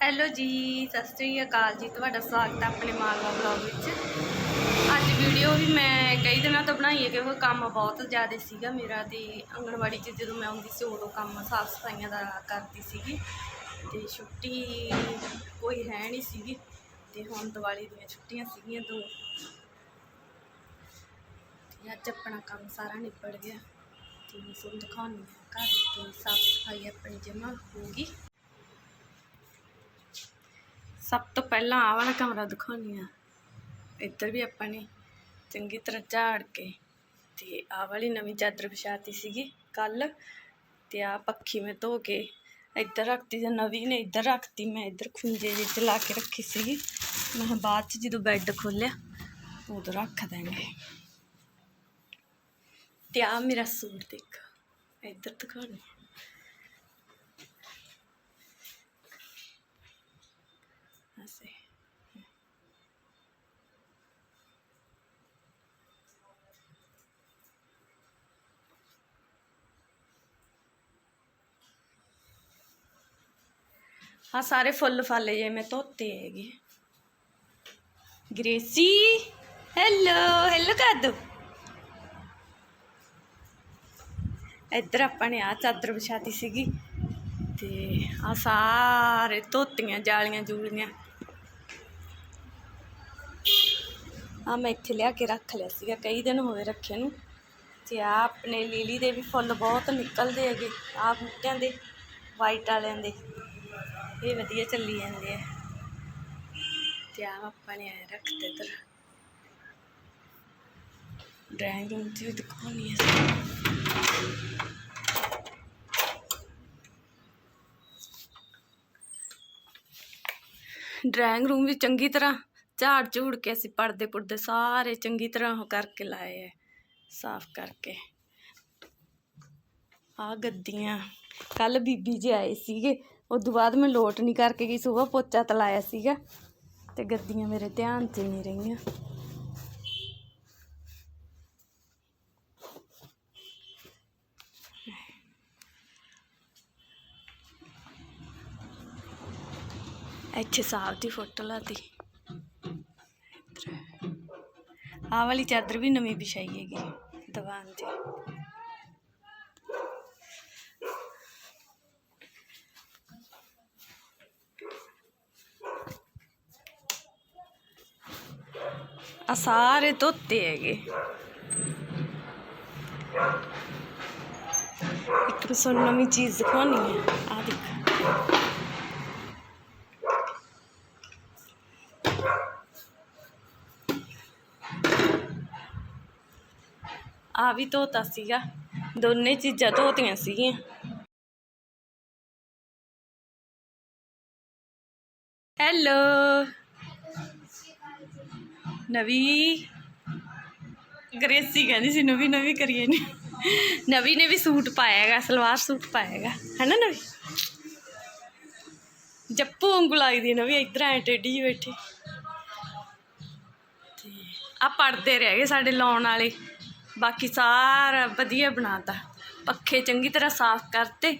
Hello ਜੀ, ਸਤਿ ਸ੍ਰੀ ਅਕਾਲ ਜੀ, ਤੁਹਾਡਾ ਸਵਾਗਤ ਹੈ ਆਪਣੇ ਮਾਲਵਾ ਵਲੌਗ ਵਿੱਚ। ਅੱਜ ਵੀਡੀਓ ਵੀ ਮੈਂ ਕਈ ਦਿਨਾਂ ਤੋਂ ਬਣਾਈ ਹੈ ਕਿਉਂਕਿ ਕੰਮ ਬਹੁਤ ਜ਼ਿਆਦਾ ਸੀਗਾ ਮੇਰਾ ਤੇ ਆਂਗਣਵਾੜੀ 'ਚ ਜਦੋਂ ਮੈਂ ਆਉਂਦੀ ਸੀ ਉਦੋਂ ਕੰਮ ਸਾਫ਼ ਸਫਾਈਆਂ ਦਾ ਕਰਦੀ ਸੀਗੀ ਤੇ ਛੁੱਟੀ ਕੋਈ ਹੈ ਨਹੀਂ ਸੀਗੀ ਤੇ ਹੁਣ ਦੀਵਾਲੀ ਦੀਆਂ ਛੁੱਟੀਆਂ ਸੀਗੀਆਂ ਦੋ। ਤੇ ਅੱਜ ਆਪਣਾ ਕੰਮ ਸਾਰਾ ਨਿਬੜ ਗਿਆ ਤੇ ਤੁਹਾਨੂੰ ਦਿਖਾਉਂਦੀ ਹਾਂ ਘਰ ਦੀ ਸਾਫ਼ ਸਫ਼ਾਈ ਆਪਣੀ ਜਮਾ ਹੋਊਗੀ ਸਭ ਤੋਂ ਪਹਿਲਾਂ ਆਹ ਵਾਲਾ ਕਮਰਾ ਦਿਖਾਉਂਦੀ ਆ। ਇੱਧਰ ਵੀ ਆਪਾਂ ਨੇ ਚੰਗੀ ਤਰ੍ਹਾਂ ਝਾੜ ਕੇ ਤੇ ਆਹ ਵਾਲੀ ਨਵੀਂ ਚਾਦਰ ਵਿਛਾਤੀ ਸੀਗੀ ਕੱਲ ਤੇ ਆ ਪੱਖੀ ਮੈਂ ਧੋ ਕੇ ਇੱਧਰ ਰੱਖਤੀ ਤੇ ਨਵੀਂ ਨੇ ਇੱਧਰ ਰੱਖਤੀ, ਮੈਂ ਇੱਧਰ ਖੁੰਝੇ ਵਿੱਚ ਲਾ ਕੇ ਰੱਖੀ ਸੀਗੀ। ਮੈਂ ਬਾਅਦ ਚ ਜਦੋਂ ਬੈੱਡ ਖੋਲਿਆ ਉਦੋਂ ਰੱਖ ਦਾਂਗੇ ਤੇ ਆ ਮੇਰਾ ਸੂਟ ਦੇਖ, ਇੱਧਰ ਦਿਖਾਉਣੀ ਹਾਂ, ਸਾਰੇ ਫੁੱਲ ਫਾਲੇ ਜੇ ਮੈਂ ਧੋਤੇ ਹੈਗੇ। ਗ੍ਰੇਸੀ ਹੈਲੋ ਹੈਲੋ ਕਰ ਦੋ ਇੱਧਰ ਆਪਾਂ ਨੇ ਆ ਚਾਦਰ ਵਿਛਾਤੀ ਸੀਗੀ ਤੇ ਆ ਸਾਰੇ ਧੋਤੀਆਂ, ਜਾਲੀਆਂ, ਜੂਲੀਆਂ। ਆ ਮੈਂ ਇੱਥੇ ਲਿਆ ਕੇ ਰੱਖ ਲਿਆ ਸੀਗਾ, ਕਈ ਦਿਨ ਹੋਏ ਰੱਖੇ ਨੂੰ। ਤੇ ਆ ਆਪਣੇ ਲੀਲੀ ਦੇ ਵੀ ਫੁੱਲ ਬਹੁਤ ਨਿਕਲਦੇ ਹੈਗੇ ਆ ਬੂਟਿਆਂ ਦੇ ਵਾਈਟ ਵਾਲਿਆਂ ਦੇ। ਇਹ ਵਧੀਆ ਚੱਲੀ ਜਾਂਦੇ ਆ ਤੇ ਆ ਆਪਾਂ ਨੇ ਐ ਰੱਖਤੇ ਇੱਧਰ। ਡਰਾਇੰਗ ਰੂਮ 'ਚ ਵੀ ਦਿਖਾਉਣੀ ਹੈ। ਡਰਾਇੰਗ ਰੂਮ ਵੀ ਚੰਗੀ ਤਰ੍ਹਾਂ ਝਾੜ ਝੂੜ ਕੇ ਅਸੀਂ ਪਰਦੇ ਪੁਰਦੇ ਸਾਰੇ ਚੰਗੀ ਤਰ੍ਹਾਂ ਉਹ ਕਰਕੇ ਲਾਏ ਐ ਸਾਫ਼ ਕਰਕੇ। ਆ ਗੱਦੀਆਂ ਕੱਲ ਬੀਬੀ ਜੀ ਆਏ ਸੀਗੇ। ਉਦੋਂ ਬਾਅਦ ਮੈਂ ਲੋਟ ਨਹੀਂ ਕਰਕੇ ਗਈ ਸਵੇਰ ਪੋਚਾ ਤਲਾਇਆ ਸੀਗਾ ਤੇ ਗੱਦੀਆਂ ਮੇਰੇ ਧਿਆਨ 'ਚ ਹੀ ਨਹੀਂ ਰਹੀਆਂ। ਇੱਥੇ ਸਾਹਿਬ ਦੀ ਫੋਟੋ ਲਾਤੀ ਆਹ ਵਾਲੀ ਚਾਦਰ ਵੀ ਨਵੀਂ ਵਿਛਾਈ ਹੈਗੀ, ਦੀਵਾਨ ਤੇ ਆ ਸਾਰੇ ਧੋਤੇ ਹੈਗੇ। ਇੱਕ ਮੈਂ ਤੁਹਾਨੂੰ ਨਵੀਂ ਚੀਜ਼ ਦਿਖਾਉਣੀ ਹੈ। ਆ ਦੇਖ। ਆ ਵੀ ਧੋਤਾ ਸੀਗਾ। ਦੋਨੇ ਚੀਜ਼ਾਂ ਧੋਤੀਆਂ ਸੀਗੀਆਂ। ਹੈਲੋ ਨਵੀ ਗ੍ਰੇਸੀ ਕਹਿੰਦੀ ਸੀ, ਨਵੀ ਨਵੀ ਕਰੀਏ ਨੇ। ਨਵੀ ਨੇ ਵੀ ਸੂਟ ਪਾਇਆ ਹੈਗਾ ਸਲਵਾਰ ਸੂਟ ਪਾਇਆ ਹੈਗਾ ਹੈਨਾ ਨਵੀ? ਜੱਪੂ ਵਾਂਗੂ ਲੱਗਦੀ ਨਵੀ, ਇੱਧਰ ਐ ਟੇਢੀ ਜਿਹੀ ਬੈਠੀ। ਤੇ ਆ ਪੜਦੇ ਰਹਿ ਗਏ ਸਾਡੇ ਲਾਉਣ ਵਾਲੇ। ਬਾਕੀ ਸਾਰਾ ਵਧੀਆ ਬਣਾਤਾ। ਪੱਖੇ ਚੰਗੀ ਤਰ੍ਹਾਂ ਸਾਫ਼ ਕਰਤੇ।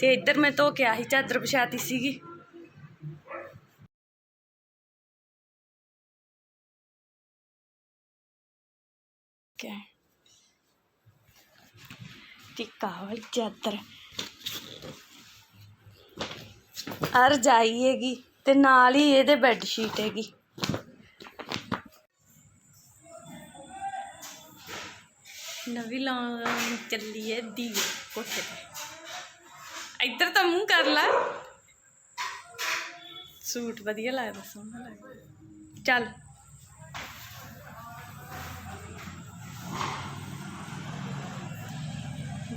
ਤੇ ਇੱਧਰ ਮੈਂ ਧੋ ਕੇ ਆਹੀ ਚਾਦਰ ਵਿਛਾਤੀ ਸੀਗੀ। ਟਿੱਕਾ ਚਾਦਰ। ਆ ਰਜਾਈ ਹੈਗੀ ਤੇ ਨਾਲ ਹੀ ਇਹਦੇ ਬੈੱਡ ਸ਼ੀਟ ਹੈਗੀ। ਨਵੀਂ ਲਾਉਣ ਚੱਲੀ ਹੈ ਦੀ ਕੋਠੇ ਤੇ। ਇੱਧਰ ਤਾਂ ਮੂੰਹ ਕਰ ਲੈ। ਸੂਟ ਵਧੀਆ ਲੱਗਦਾ, ਸੋਹਣਾ ਲੱਗਦਾ। ਚੱਲ।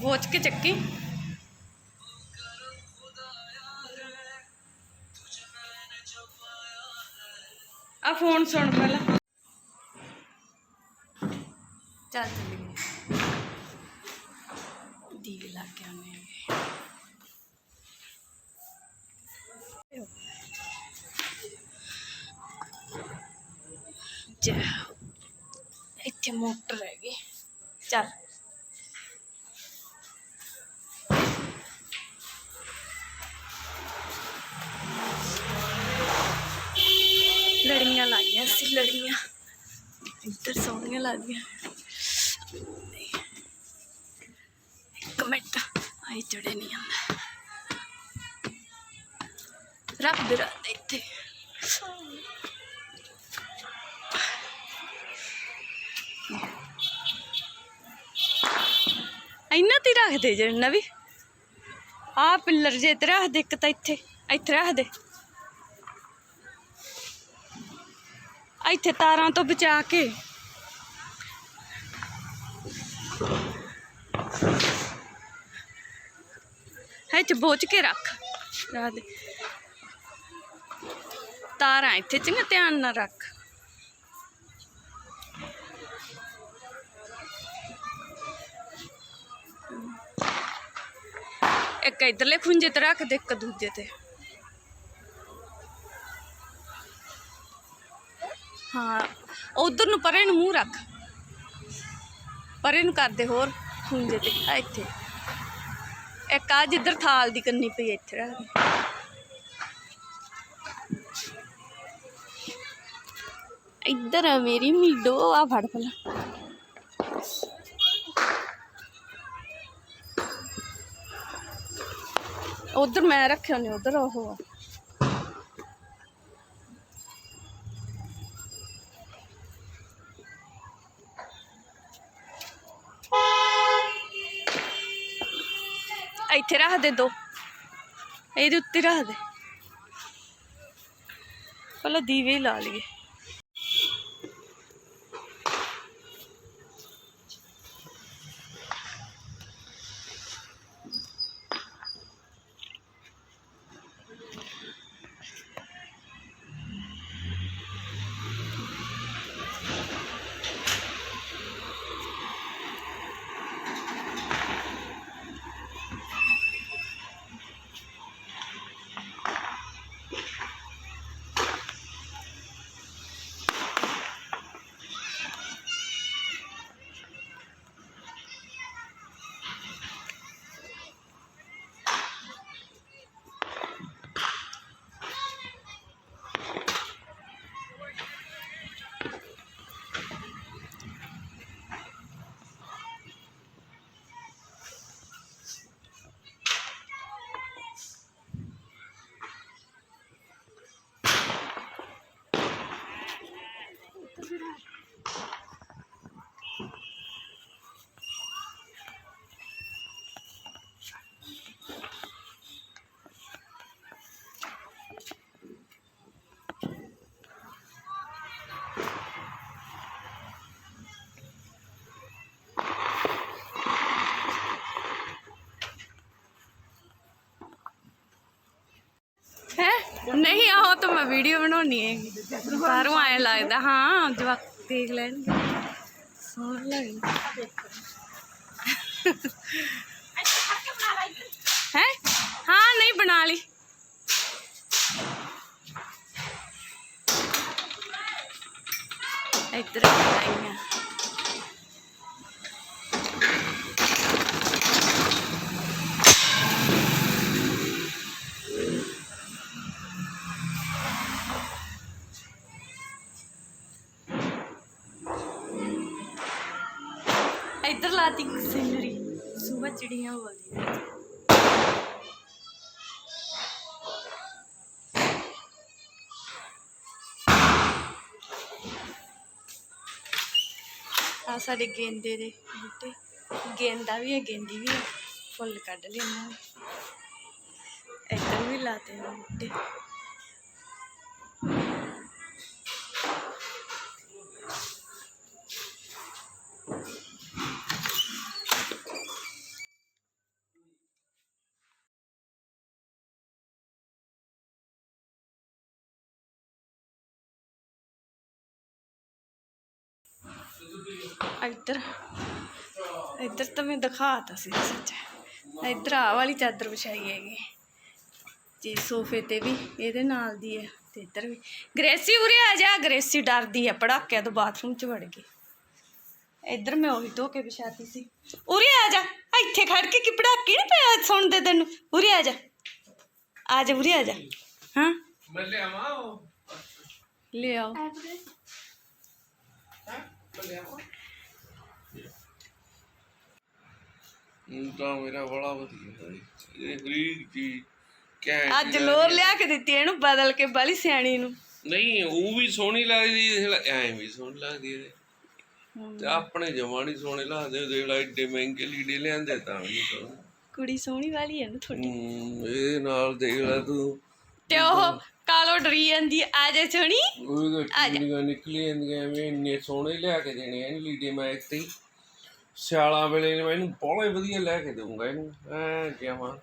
ਵੋਚ ਕੇ ਚੱਕੀ। ਆ ਫੋਨ ਸੁਣ ਪਹਿਲਾਂ। ਚੱਲ ਚੱਲੀਏ। ਦੀਵੇ ਲਾ ਕੇ ਆਉਂਦੇ ਹੈਗੇ। ਜਾ ਇੱਥੇ ਮੋਟਰ ਹੈਗੀ ਸੀ ਇੱਧਰ ਸੋਹਣੀਆਂ ਲੱਗਦੀਆਂ। ਇੱਕ ਮਿੰਟ ਆਈ ਚੜੇ ਨਹੀਂ ਆਉਂਦਾ। ਰੱਖ ਦੇ ਰੱਖ ਇੱਥੇ। ਇੰਨਾ ਤੇ ਰੱਖਦੇ ਰੱਖ ਦੇ ਜੇ ਨਵੀ। ਆ ਪਿੱਲਰ ਜੇ ਤੇ ਰੱਖ ਦੇ ਇੱਕ ਤਾਂ ਇੱਥੇ ਇੱਥੇ ਰੱਖ ਦੇ ਇੱਥੇ ਤਾਰਾਂ ਤੋਂ ਬਚਾ ਕੇ ਹੈ ਚ ਬੋਚ ਕੇ ਰੱਖ ਰੱਖ ਦੇ ਤਾਰਾਂ ਇੱਥੇ ਚੰਗਾ ਧਿਆਨ ਨਾਲ ਰੱਖ ਇੱਕ ਇਧਰਲੇ ਖੁੰਝੇ ਤੇ ਰੱਖ ਦੇ ਇੱਕ ਦੂਜੇ ਤੇ ਹਾਂ, ਉਧਰ ਨੂੰ ਪਰੇ ਨੂੰ ਮੂੰਹ ਰੱਖ। ਪਰੇ ਨੂੰ ਕਰਦੇ ਹੋਰ ਖੁੰਝੇ ਤੇ, ਆ ਇੱਥੇ। ਇੱਕ ਆ ਜਿੱਧਰ ਥਾਲ ਦੀ ਕੰਨੀ ਪਈ ਇੱਥੇ ਰੱਖ ਇੱਧਰ ਆ ਮੇਰੀ ਮੀਡੋ, ਆ ਫੜ ਫਲਾ ਉਧਰ ਮੈਂ ਰੱਖਿਆ ਨੇ ਉਧਰ ਉਹ ਆ। ਇੱਥੇ ਰੱਖ ਦੇ ਦੋ ਇਹਦੇ ਉੱਤੇ ਰੱਖ ਦੇ ਪਹਿਲਾਂ ਦੀਵੇ ਹੀ ਲਾ ਲਈਏ ਨਹੀਂ, ਆਹੋ ਤਾਂ ਮੈਂ ਵੀਡੀਓ ਬਣਾਉਣੀ ਹੈ ਬਾਹਰੋਂ ਆਏ ਲੱਗਦਾ। ਹਾਂ, ਜਵਾਕ ਦੇਖ ਲੈਣਗੇ। ਸੋਹਣ ਲੱਗਦਾ ਹੈ? ਹਾਂ, ਨਹੀਂ, ਬਣਾ ਲਈ। ਇੱਧਰ ਆਈਆਂ। ਇੱਧਰ ਲਾਤੀ ਸਿਨਰੀ ਸੁਬਹ ਚਿੜੀਆਂ ਬੋਲਦੀਆਂ ਆ ਸਾਡੇ ਗੇਂਦੇ ਦੇ ਬੂਟੇ। ਗੇਂਦਾ ਵੀ ਹੈ, ਗੇਂਦੀ ਵੀ ਹੈ। ਫੁੱਲ ਕੱਢ ਲਏ ਇਹਨਾਂ ਨੇ। ਇੱਧਰ ਵੀ ਲਾਤੇ ਨੇ ਬੂਟੇ। ਇੱਧਰ ਇੱਧਰ ਤਾਂ ਮੈਂ ਦਿਖਾਤਾ ਸੀ ਸੱਚ। ਇੱਧਰ ਆ ਵਾਲੀ ਚਾਦਰ ਵਿਛਾਈ ਹੈਗੀ। ਜੀ ਸੋਫੇ ਤੇ ਵੀ ਇਹਦੇ ਨਾਲ ਦੀ ਹੈ ਤੇ ਇੱਧਰ ਵੀ। ਗ੍ਰੇਸੀ ਉਰੇ ਆ ਜਾ ਗ੍ਰੇਸੀ ਡਰਦੀ ਹੈ ਪੜਾਕਿਆਂ ਤੋਂ ਬਾਥਰੂਮ ਚ ਵੜ ਗਈ ਇੱਧਰ ਮੈਂ ਉਹੀ ਧੋ ਕੇ ਵਿਛਾਤੀ ਸੀ। ਉਰੇ ਆ ਜਾ ਇੱਥੇ ਖੜ ਕੇ ਕੀ ਪੜਾਕੀ ਨਹੀਂ ਪਿਆ ਸੁਣਦੇ ਤੈਨੂੰ? ਉਰੇ ਆ ਜਾ। ਆ ਜਾ ਉਰੇ ਆ ਜਾ। ਹਾਂ? ਮੈਂ ਲਿਆਵਾਂ ਉਹ? ਲੈ ਆਓ ਹੁਣ ਤਾਂ ਮੇਰਾ ਬੜਾ ਵਧੀਆ ਹੈ ਇਹ ਹਰੀਕ ਚੀਜ਼ ਕਿਆ ਅੱਜ ਲੋਰ ਲਿਆ ਕੇ ਦਿੱਤੀ ਇਹਨੂੰ ਬਦਲ ਕੇ ਬਾਲੀ ਸਿਆਣੀ ਨੂੰ। ਨਹੀਂ ਉਹ ਵੀ ਸੋਹਣੀ ਲੱਗਦੀ ਐ ਵੀ ਸੋਹਣੀ ਲੱਗਦੀ ਇਹਦੇ ਤੇ ਆਪਣੇ ਜਮਾਨੀ ਸੋਹਣੇ ਲੱਗਦੇ ਦੇਖ ਲੈ ਏਡੇ ਮਹਿੰਗੇ ਲੀੜੇ ਲਿਆਂਦੇ ਤਾਂ ਵੀ ਕੁੜੀ ਸੋਹਣੀ ਵਾਲੀ ਹੈ ਨਾ ਥੋੜੀ ਹੂੰ, ਇਹ ਨਾਲ ਦੇਖ ਲੈ ਤੂੰ। ਤੇ ਉਹ ਕਾਲੋ ਡਰੀ ਜਾਂਦੀ ਆ ਜੇ ਸੋਹਣੀ। ਉਹ ਨਿਕਲੀ ਜਾਂਦੀਆਂ ਐਵੇਂ ਇੰਨੇ ਸੋਹਣੇ ਲਿਆ ਕੇ ਦੇਣੇ ਇਹਨੂੰ ਲੀੜੇ ਮੈਂ ਤੇ ਹੀ। ਸਿਆਲਾਂ ਵੇਲੇ ਮੈਂ ਇਹਨੂੰ ਬਹੁਤ ਵਧੀਆ ਲੈ ਕੇ ਦਊਂਗਾ ਇਹਨੂੰ। ਐ ਜਾਵਾਂ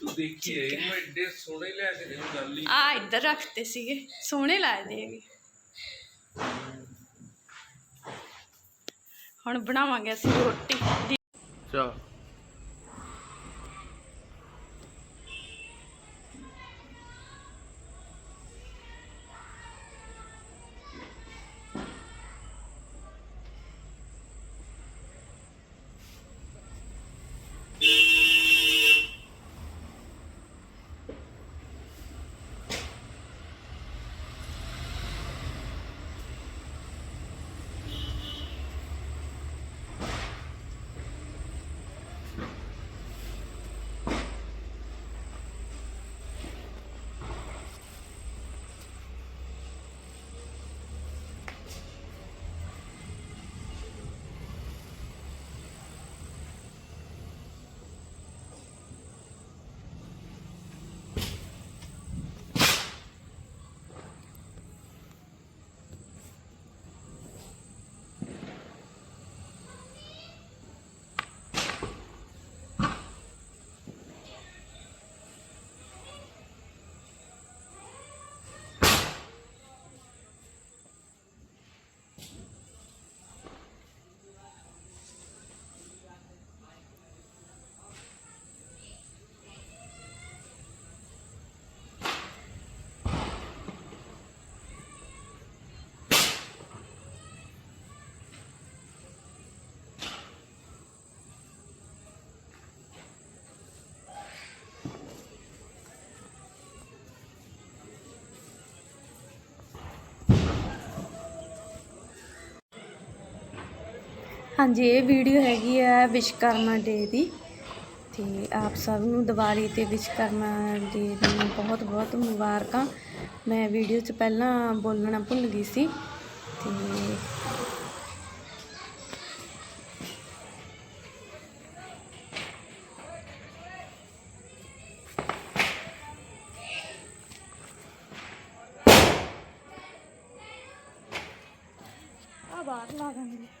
ਤੂੰ ਦੇਖੀ ਇਹਨੂੰ ਐਡੇ ਸੋਹਣੇ ਲੈ ਕੇ ਦੇਉਂ ਗੱਲ ਹੀ ਆ ਇੱਧਰ ਰੱਖਤੇ ਸੀਗੇ ਸੋਹਣੇ ਲੱਗਦੇ ਹੈਗੇ। ਹੁਣ ਬਣਾਵਾਂਗੇ ਅਸੀਂ ਰੋਟੀ। ਚਾ। ਹਾਂਜੀ, ਇਹ ਵੀਡੀਓ ਹੈਗੀ ਆ ਵਿਸ਼ਕਰਮਾ ਡੇ ਦੀ। ਤੇ ਆਪ ਸਭ ਨੂੰ ਦੀਵਾਲੀ ਤੇ ਵਿਸ਼ਕਰਮਾ ਡੇ ਦੀਆਂ ਬਹੁਤ ਬਹੁਤ ਮੁਬਾਰਕਾਂ। ਮੈਂ ਵੀਡੀਓ 'ਚ ਪਹਿਲਾਂ ਬੋਲਣਾ ਭੁੱਲ ਗਈ ਸੀ। ਤੇ ਆ ਬਾਹਰ ਲਾ ਦਾਂਗੇ।